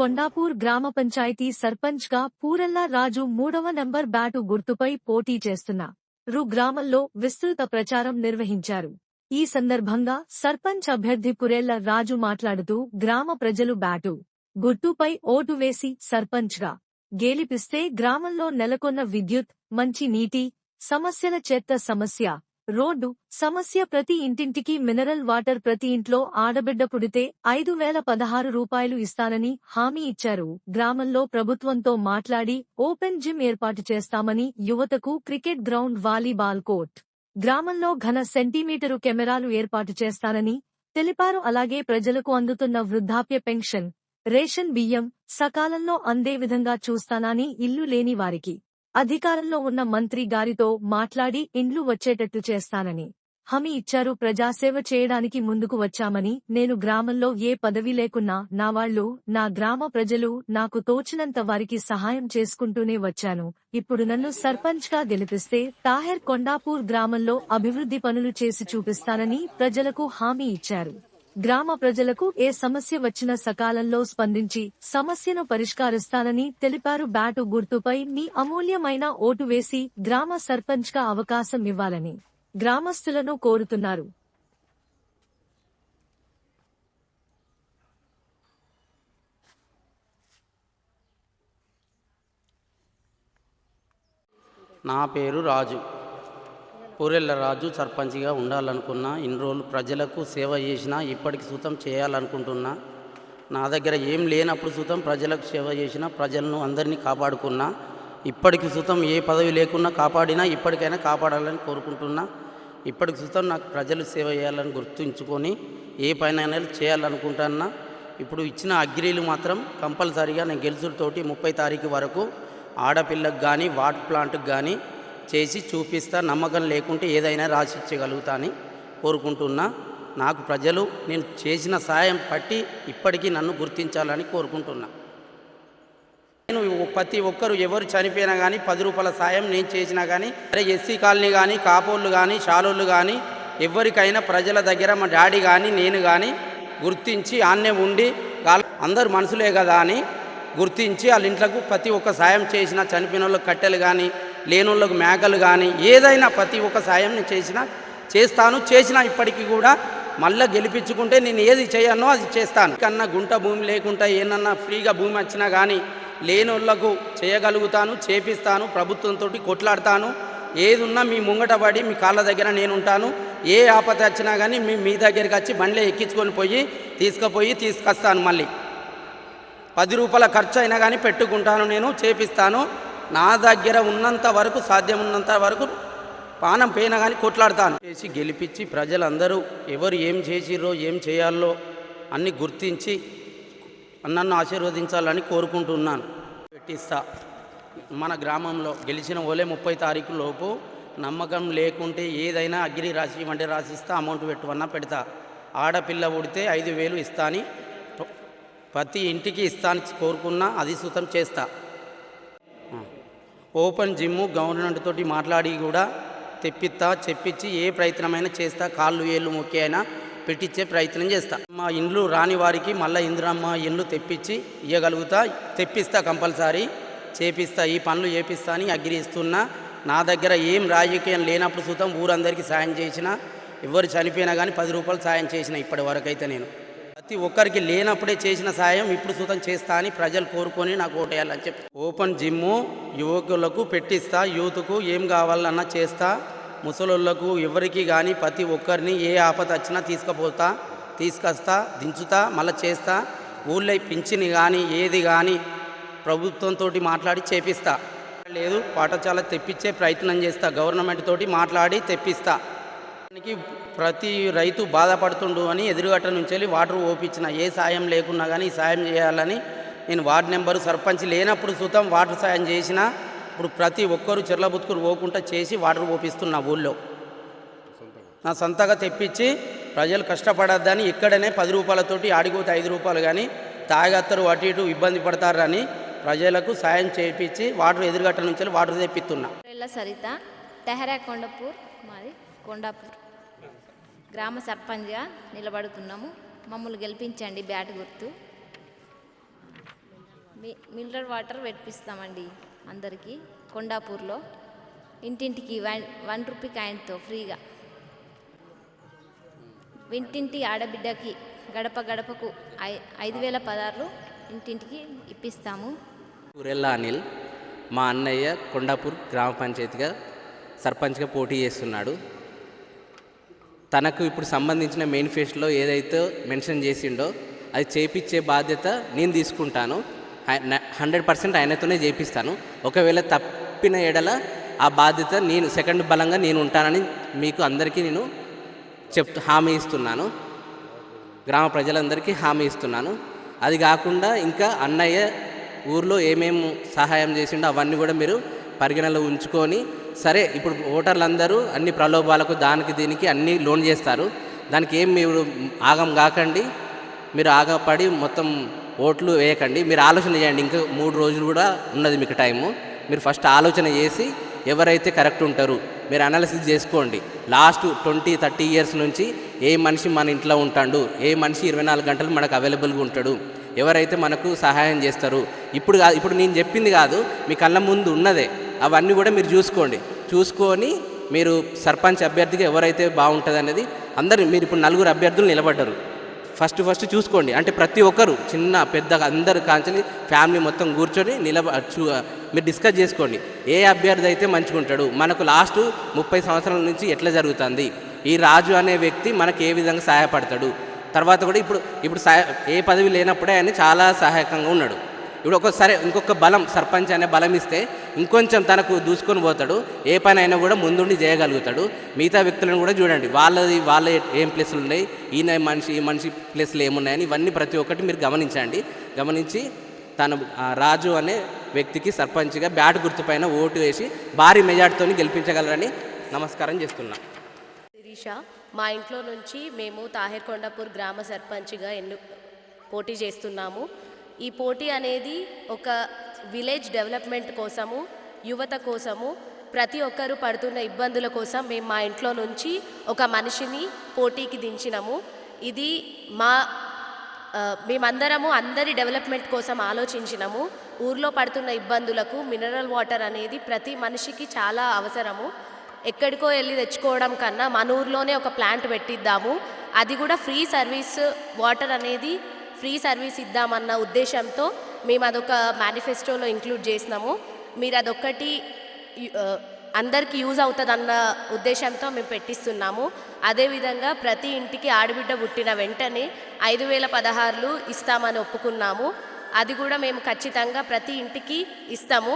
కొండాపూర్ గ్రామ పంచాయతీ సర్పంచ్గా పూరల్లా రాజు మూడవ నంబర్ బ్యాటు గుర్తుపై పోటీ చేస్తున్న రు గ్రామంలో విస్తృత ప్రచారం నిర్వహించారు. ఈ సందర్భంగా సర్పంచ్ అభ్యర్థి పురేళ్ళ రాజు మాట్లాడుతూ గ్రామ ప్రజలు బ్యాటు గుర్తుపై ఓటు వేసి సర్పంచ్గా గేలిపిస్తే గ్రామంలో నెలకొన్న విద్యుత్ మంచి నీటి సమస్యల చెత్త సమస్య రోడ్డు సమస్య ప్రతి ఇంటింటికి మినరల్ వాటర్ ప్రతి ఇంట్లో ఆడబిడ్డ పుడితే ఐదు వేల పదహారు రూపాయలు ఇస్తానని హామీ ఇచ్చారు. గ్రామంలో ప్రభుత్వంతో మాట్లాడి ఓపెన్ జిమ్ ఏర్పాటు చేస్తామని యువతకు క్రికెట్ గ్రౌండ్ వాలీబాల్ కోర్ట్. గ్రామంలో ఘన సెంటీమీటరు కెమెరాలు ఏర్పాటు చేస్తానని తెలిపారు. అలాగే ప్రజలకు అందుతున్న వృద్ధాప్య పెన్షన్ రేషన్ బియ్యం సకాలంలో అందే విధంగా చూస్తానని ఇల్లు లేని వారికి అధికారంలో ఉన్న మంత్రి గారితో మాట్లాడి ఇండ్లు వచ్చేటట్టు చేస్తానని. హామీ ఇచ్చారు. ప్రజాసేవ చేయడానికి ముందుకు వచ్చామని. నేను గ్రామంలో ఏ పదవి లేకున్నా నా వాళ్ళు నా గ్రామ ప్రజలు నాకు తోచినంత వారికి సహాయం చేసుకుంటూనే వచ్చాను. ఇప్పుడు నన్ను సర్పంచ్గా గెలిపిస్తే తాహెర్ కొండాపూర్ గ్రామంలో అభివృద్ధి పనులు చేసి చూపిస్తానని ప్రజలకు హామీ ఇచ్చారు. గ్రామ ప్రజలకు ఏ సమస్య వచ్చినా సకాలంలో స్పందించి సమస్యను పరిష్కరిస్తానని తెలిపారు. బ్యాటు గుర్తుపై మీ అమూల్యమైన ఓటు వేసి గ్రామ సర్పంచ్గా అవకాశం ఇవ్వాలని గ్రామస్తులను కోరుతున్నారు. నా పేరు రాజు. పూరెళ్ళ రాజు సర్పంచిగా ఉండాలనుకున్నా ఇన్ని రోజులు ప్రజలకు సేవ చేసినా ఇప్పటికి సుతం చేయాలనుకుంటున్నా నా దగ్గర ఏం లేనప్పుడు సుతం ప్రజలకు సేవ చేసిన ప్రజలను అందరినీ కాపాడుకున్నా ఇప్పటికి సుతం ఏ పదవి లేకున్నా కాపాడినా ఇప్పటికైనా కాపాడాలని కోరుకుంటున్నా ఇప్పటికి సుతం నాకు ప్రజలు సేవ చేయాలని గుర్తుంచుకొని ఏ పైన చేయాలనుకుంటున్నా ఇప్పుడు ఇచ్చిన అగ్రీలు మాత్రం కంపల్సరీగా నేను గెలుసుతోటి ముప్పై తారీఖు వరకు ఆడపిల్లకు కానీ వాటర్ ప్లాంట్కి కానీ చేసి చూపిస్తా నమ్మకం లేకుంటే ఏదైనా రాసిచ్చగలుగుతా అని కోరుకుంటున్నా. నాకు ప్రజలు నేను చేసిన సాయం పట్టి ఇప్పటికీ నన్ను గుర్తించాలని కోరుకుంటున్నా. నేను ప్రతి ఒక్కరు ఎవరు చనిపోయినా కానీ పది రూపాయల సాయం నేను చేసినా కానీ అరే ఎస్సీ కాలనీ కానీ కాపోళ్ళు కానీ షాలోళ్ళు కానీ ఎవరికైనా ప్రజల దగ్గర మా డాడీ కానీ నేను కానీ గుర్తించి ఆన్నే ఉండి అందరు మనుషులే కదా అని గుర్తించి వాళ్ళ ఇంట్లకు ప్రతి ఒక్క సాయం చేసిన చనిపోయిన వాళ్ళకి కట్టెలు కానీ లేనోళ్ళకు మేకలు కానీ ఏదైనా ప్రతి ఒక్క సాయం నేను చేసినా చేస్తాను. చేసిన ఇప్పటికీ కూడా మళ్ళీ గెలిపించుకుంటే నేను ఏది చేయనో అది చేస్తాను. కన్నా గుంట భూమి లేకుండా ఏనన్నా ఫ్రీగా భూమి వచ్చినా కానీ లేనోళ్ళకు చేయగలుగుతాను చేపిస్తాను ప్రభుత్వంతో కొట్లాడతాను. ఏది ఉన్నా మీ ముంగట పడి మీ కాళ్ళ దగ్గర నేను ఉంటాను ఏ ఆపద వచ్చినా కానీ మీ మీ దగ్గరికి వచ్చి బండ్లే ఎక్కించుకొని పోయి తీసుకుపోయి తీసుకొస్తాను మళ్ళీ. పది రూపాయల ఖర్చు అయినా కానీ పెట్టుకుంటాను నేను చేపిస్తాను. నా దగ్గర ఉన్నంత వరకు సాధ్యం ఉన్నంత వరకు పానం పోయినా కానీ కొట్లాడతాను. చేసి గెలిపించి ప్రజలందరూ ఎవరు ఏం చేసిర్రో ఏం చేయాలో అన్ని గుర్తించి నన్ను ఆశీర్వదించాలని కోరుకుంటున్నాను. పెట్టిస్తా. మన గ్రామంలో గెలిచిన ఓలే ముప్పై తారీఖు లోపు నమ్మకం లేకుంటే ఏదైనా అగ్రి రాసి ఇవ్వండి రాసిస్తా అమౌంట్ పెట్టువన్నా పెడతా. ఆడపిల్ల ఉడితే ఐదు వేలు ఇస్తాని ప్రతి ఇంటికి ఇస్తాను కోరుకున్నా అధిసూతం చేస్తాను చేస్తా. ఓపెన్ జిమ్ గవర్నమెంట్ తోటి మాట్లాడి కూడా తెప్పిస్తా చెప్పించి ఏ ప్రయత్నమైనా చేస్తా. కాళ్ళు ఏళ్ళు మొక్కి అయినా పెట్టించే ప్రయత్నం చేస్తా. మా ఇండ్లు రాని వారికి మళ్ళీ ఇందిరమ్మ ఇండ్లు తెప్పించి ఇవ్వగలుగుతా తెప్పిస్తా కంపల్సరీ. చేపిస్తా ఈ పనులు చేపిస్తా అని అగ్రి ఇస్తున్నా నా దగ్గర ఏం రాజకీయం లేనప్పుడు సుతం ఊరందరికీ సాయం చేసిన ఎవరు చనిపోయినా కానీ పది రూపాయలు సాయం చేసిన ఇప్పటి వరకు అయితే నేను. ప్రతి ఒక్కరికి లేనప్పుడే చేసిన సాయం ఇప్పుడు సుతం చేస్తా అని ప్రజలు కోరుకొని నాకు ఓటేయాలని చెప్పి. ఓపెన్ జిమ్ము యువకులకు పెట్టిస్తా యూత్కు ఏం కావాలన్నా చేస్తా ముసలోళ్ళకు ఎవరికి కానీ ప్రతి ఒక్కరిని ఏ ఆపద వచ్చినా తీసుకుపోతా తీసుకొస్తా దించుతా మళ్ళీ చేస్తా ఊళ్ళో పింఛని కానీ ఏది కానీ ప్రభుత్వంతో మాట్లాడి చేపిస్తా. లేదు పాఠశాల తెప్పించే ప్రయత్నం చేస్తా గవర్నమెంట్ తోటి మాట్లాడి తెప్పిస్తా. దానికి ప్రతి రైతు బాధపడుతుండు అని ఎదురుగట్ట నుంచి వెళ్ళి వాటర్ ఓపించిన ఏ సాయం లేకున్నా కానీ సాయం చేయాలని నేను వార్డు నెంబరు సర్పంచ్ లేనప్పుడు సుతం వాటర్ సాయం చేసిన ఇప్పుడు ప్రతి ఒక్కరు చెర్ల బుతుకులు పోకుండా చేసి వాటర్ ఓపిస్తున్నా ఊళ్ళో. నా సొంతగా తెప్పించి ప్రజలు కష్టపడద్దని ఇక్కడనే పది రూపాయలతోటి ఆడిపోతే ఐదు రూపాయలు కానీ తాగత్తరు అటు ఇటు ఇబ్బంది పడతారని ప్రజలకు సాయం చేయించి వాటర్ ఎదురుగట్ట నుంచి వాటర్ తెప్పిస్తున్నా. సరిత తెహరా కొండపూర్ మాది. కొండాపూర్ గ్రామ సర్పంచ్గా నిలబడుతున్నాము. మమ్మల్ని గెలిపించండి బ్యాట్ గుర్తు. మినరల్ వాటర్ పెట్టిస్తామండి అందరికీ కొండాపూర్లో. ఇంటింటికి వన్ వన్ రూపీ కాయిన్తో ఫ్రీగా. ఇంటింటి ఆడబిడ్డకి గడప గడపకు ఐ ఐదు వేల పదార్లు ఇంటింటికి ఇప్పిస్తాము. ఊరెల్లా అనిల్ మా అన్నయ్య కొండాపూర్ గ్రామ పంచాయతీగా సర్పంచ్గా పోటీ చేస్తున్నాడు. తనకు ఇప్పుడు సంబంధించిన మేనిఫెస్టోలో ఏదైతే మెన్షన్ చేసిండో అది చేపిచ్చే బాధ్యత నేను తీసుకుంటాను. హండ్రెడ్ పర్సెంట్ ఆయనతోనే చేపిస్తాను. ఒకవేళ తప్పిన ఎడల ఆ బాధ్యత నేను సెకండ్ బలంగా నేను ఉంటానని మీకు అందరికీ నేను చెప్ హామీ ఇస్తున్నాను. గ్రామ ప్రజలందరికీ హామీ ఇస్తున్నాను. అది కాకుండా ఇంకా అన్నయ్య ఊర్లో ఏమేమి సహాయం చేసిండో అవన్నీ కూడా మీరు పరిగణలో ఉంచుకొని సరే ఇప్పుడు ఓటర్లు అందరూ అన్ని ప్రలోభాలకు దానికి దీనికి అన్నీ లోన్ చేస్తారు. దానికి ఏం మీరు ఆగం కాకండి. మీరు ఆగపడి మొత్తం ఓట్లు వేయకండి. మీరు ఆలోచన చేయండి. ఇంకా మూడు రోజులు కూడా ఉన్నది మీకు టైము. మీరు ఫస్ట్ ఆలోచన చేసి ఎవరైతే కరెక్ట్ ఉంటారు మీరు అనాలిసిస్ చేసుకోండి. లాస్ట్ ట్వంటీ థర్టీ ఇయర్స్ నుంచి ఏ మనిషి మన ఇంట్లో ఉంటాడు? ఏ మనిషి ఇరవై నాలుగు గంటలు మనకు అవైలబుల్గా ఉంటాడు? ఎవరైతే మనకు సహాయం చేస్తారు. ఇప్పుడు కాదు ఇప్పుడు నేను చెప్పింది కాదు మీ కళ్ళ ముందు ఉన్నదే. అవన్నీ కూడా మీరు చూసుకోండి. చూసుకొని మీరు సర్పంచ్ అభ్యర్థిగా ఎవరైతే బాగుంటుంది అనేది అందరు మీరు ఇప్పుడు నలుగురు అభ్యర్థులు నిలబడ్డారు. ఫస్ట్ ఫస్ట్ చూసుకోండి. అంటే ప్రతి ఒక్కరు చిన్న పెద్దగా అందరు కాంచని ఫ్యామిలీ మొత్తం కూర్చొని నిలబ చూ మీరు డిస్కస్ చేసుకోండి. ఏ అభ్యర్థి అయితే మంచిగా ఉంటాడు మనకు లాస్ట్ ముప్పై సంవత్సరాల నుంచి ఎట్లా జరుగుతుంది? ఈ రాజు అనే వ్యక్తి మనకు ఏ విధంగా సహాయపడతాడు? తర్వాత కూడా ఇప్పుడు ఇప్పుడు సహాయ ఏ పదవి లేనప్పుడే ఆయన చాలా సహాయకంగా ఉన్నాడు. ఇప్పుడు ఒక్కొక్కసారి ఇంకొక బలం సర్పంచ్ అనే బలం ఇస్తే ఇంకొంచెం తనకు దూసుకొని పోతాడు. ఏ పని అయినా కూడా ముందుండి చేయగలుగుతాడు. మిగతా వ్యక్తులను కూడా చూడండి. వాళ్ళది వాళ్ళ ఏం ప్లేస్లు ఉన్నాయి? ఈయన మనిషి ఈ మనిషి ప్లేస్లు ఏమున్నాయని ఇవన్నీ ప్రతి ఒక్కటి మీరు గమనించండి. గమనించి తను రాజు అనే వ్యక్తికి సర్పంచ్గా బ్యాట్ గుర్తుపైన ఓటు వేసి భారీ మెజార్టీతో గెలిపించగలరని నమస్కారం చేస్తున్నా. శిరీష మా ఇంట్లో నుంచి మేము తాహేర్కొండపూర్ గ్రామ సర్పంచ్గా ఎన్ను పోటీ చేస్తున్నాము. ఈ పోటీ అనేది ఒక విలేజ్ డెవలప్మెంట్ కోసము యువత కోసము ప్రతి ఒక్కరూ పడుతున్న ఇబ్బందుల కోసం మేము మా ఇంట్లో నుంచి ఒక మనిషిని పోటీకి దించినాము. ఇది మా మేమందరము అందరి డెవలప్మెంట్ కోసం ఆలోచించినాము. ఊర్లో పడుతున్న ఇబ్బందులకు మినరల్ వాటర్ అనేది ప్రతి మనిషికి చాలా అవసరము. ఎక్కడికో వెళ్ళి తెచ్చుకోవడం కన్నా మన ఊర్లోనే ఒక ప్లాంట్ పెట్టిద్దాము. అది కూడా ఫ్రీ సర్వీస్ వాటర్ అనేది ఫ్రీ సర్వీస్ ఇద్దామన్న ఉద్దేశంతో మేము అదొక మేనిఫెస్టోలో ఇంక్లూడ్ చేసినాము. మీరు అదొక్కటి అందరికీ యూజ్ అవుతుందన్న ఉద్దేశంతో మేము పెట్టిస్తున్నాము. అదేవిధంగా ప్రతి ఇంటికి ఆడబిడ్డ పుట్టిన వెంటనే ఐదు వేల పదహారులు ఇస్తామని ఒప్పుకున్నాము. అది కూడా మేము ఖచ్చితంగా ప్రతి ఇంటికి ఇస్తాము.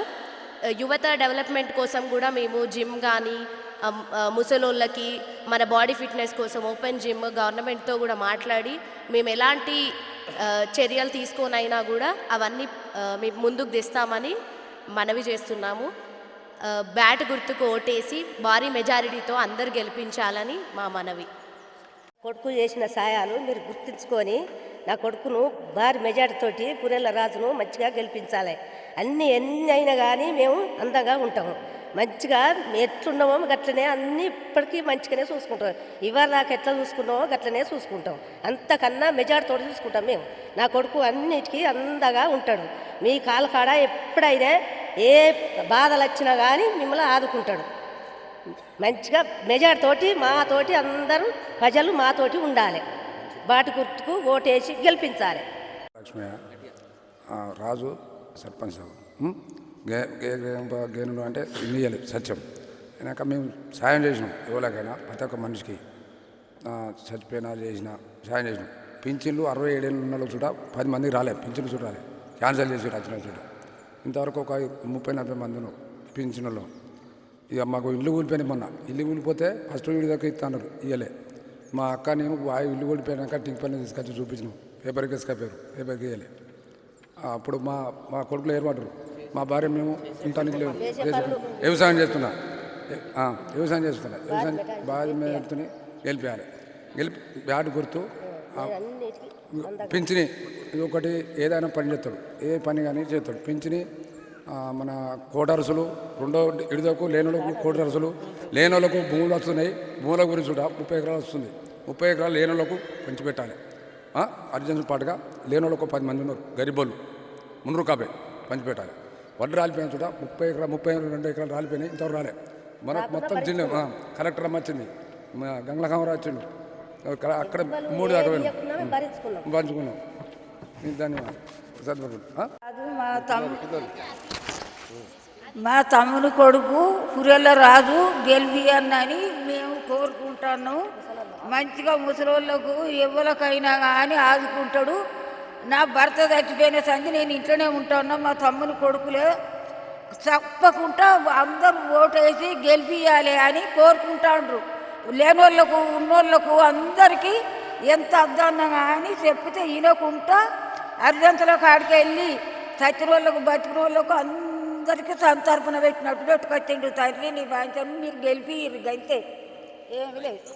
యువత డెవలప్మెంట్ కోసం కూడా మేము జిమ్ కానీ ముసలోళ్ళకి మన బాడీ ఫిట్నెస్ కోసం ఓపెన్ జిమ్ గవర్నమెంట్తో కూడా మాట్లాడి మేము ఎలాంటి చర్యలు తీసుకోనైనా కూడా అవన్నీ మేము ముందుకు తెస్తామని మనవి చేస్తున్నాము. బ్యాట్ గుర్తుకు ఓటేసి భారీ మెజారిటీతో అందరు గెలిపించాలని మా మనవి. కొడుకు చేసిన సాయాలు మీరు గుర్తుంచుకొని నా కొడుకును భారీ మెజార్టీతోటి పురేళ్ళ రాజును మంచిగా గెలిపించాలి. అన్నీ ఎన్ని అయినా కానీ మేము అందంగా ఉంటాము. మంచిగా ఎట్లున్నామో గట్లనే అన్నీ ఇప్పటికీ మంచిగానే చూసుకుంటాం. ఇవాళ నాకు ఎట్లా చూసుకున్నామో గట్లనే చూసుకుంటాం. అంతకన్నా మెజార్టీతో చూసుకుంటాం మేము. నా కొడుకు అన్నిటికీ అందంగా ఉంటాడు. మీ కాలు కాడ ఎప్పుడైనా ఏ బాధలు వచ్చినా కానీ మిమ్మల్ని ఆదుకుంటాడు. మంచిగా మెజార్టీతోటి మాతోటి అందరూ ప్రజలు మాతోటి ఉండాలి. బాటి గుర్తుకు ఓటేసి గెలిపించాలి. రాజు సర్పంచ్ గే గే గే- గేనులు అంటే ఇయ్యాలి సత్యం. అయినాక మేము సాయం చేసినాం ఎవరికైనా ప్రతి ఒక్క మనిషికి. చచ్చిపోయినా చేసిన సాయం చేసినాం. పింఛన్లు అరవై ఏడేళ్ళు ఉన్న చూడ పది మందికి రాలే పింఛన్లు చూడాలి క్యాన్సిల్ చేసి వచ్చిన చూడ. ఇంతవరకు ఒక ముప్పై నలభై మంది పింఛన్లు ఇక మాకు ఇల్లు కూలిపోయింది మొన్న. ఇల్లు కూలిపోతే ఫస్ట్ వీడి దగ్గర ఇస్తాను ఇయ్యలే. మా అక్క నేను ఆ ఇల్లు కూలిపోయినాక టింక్ పని తీసుకొచ్చి చూపించినాం. పేపర్కి తీసుకపోయారు పేపర్కి ఇయ్యలే. అప్పుడు మా మా కొడుకులు ఏర్పడరు మా భార్య మేము ఉంటానికి లేవు. వ్యవసాయం చేస్తున్నా. వ్యవసాయం చేస్తున్నా. వ్యవసాయం భార్య మేడుతుని గెలిపేయాలి గెలిపి బ్యాట్ గుర్తు పింఛని ఇది ఒకటి ఏదైనా పని చేస్తాడు. ఏ పని కానీ చేస్తాడు. పింఛని మన కోటరసులు రెండో ఇడిదకు లేనులకు కోటరసులు లేనోళ్ళకు భూములు వస్తున్నాయి. భూముల గురించి కూడా ముప్పై ఎకరాలు వస్తుంది. ముప్పై ఎకరాలు లేనోళ్ళకు పంచిపెట్టాలి. అర్జున్ పాటుగా లేనోళ్ళకు పది మంది ఉన్నారు. గరిబోళ్ళు. మున్నూరు కాపే పంచిపెట్టాలి. వడ్లు రాలిపోయిన చూడ. ముప్పై ఎకరా ముప్పై రెండు ఎకరాలు రాలిపోయినాయి. ఇంతవరకు రాలే. మనకు మొత్తం చిన్న కలెక్టర్ అమ్మ వచ్చింది. మా గంగలకామరావు వచ్చిండు. అక్కడ అక్కడ మూడు దాకా పంచుకున్నాం. అది మా తమ్ము మా తమ్ముని కొడుకు పురెల్ల రాజు గెలిపియన్నని మేము కోరుకుంటున్నాం. మంచిగా ముసలోళ్ళకు ఎవరికైనా కానీ ఆదుకుంటాడు. నా భర్త చచ్చిపోయిన సంది నేను ఇంట్లోనే ఉంటాను మా తమ్ముని కొడుకులే తప్పకుండా అందరూ ఓటేసి గెలిపియాలి అని కోరుకుంటాండ్రు. లేనోళ్ళకు ఉన్నోళ్ళకు అందరికీ ఎంత అద్దన్నా అని చెప్తే వినకుండా అర్జంతలో కాడికి వెళ్ళి చచ్చిన వాళ్ళకు బతికిన వాళ్ళకు అందరికీ సంతర్పణ పెట్టినట్టు పెట్టుకొచ్చిండు తండ్రి. నీ బాధ్యత మీరు గెలిపి గంతే. ఏమి లేదు.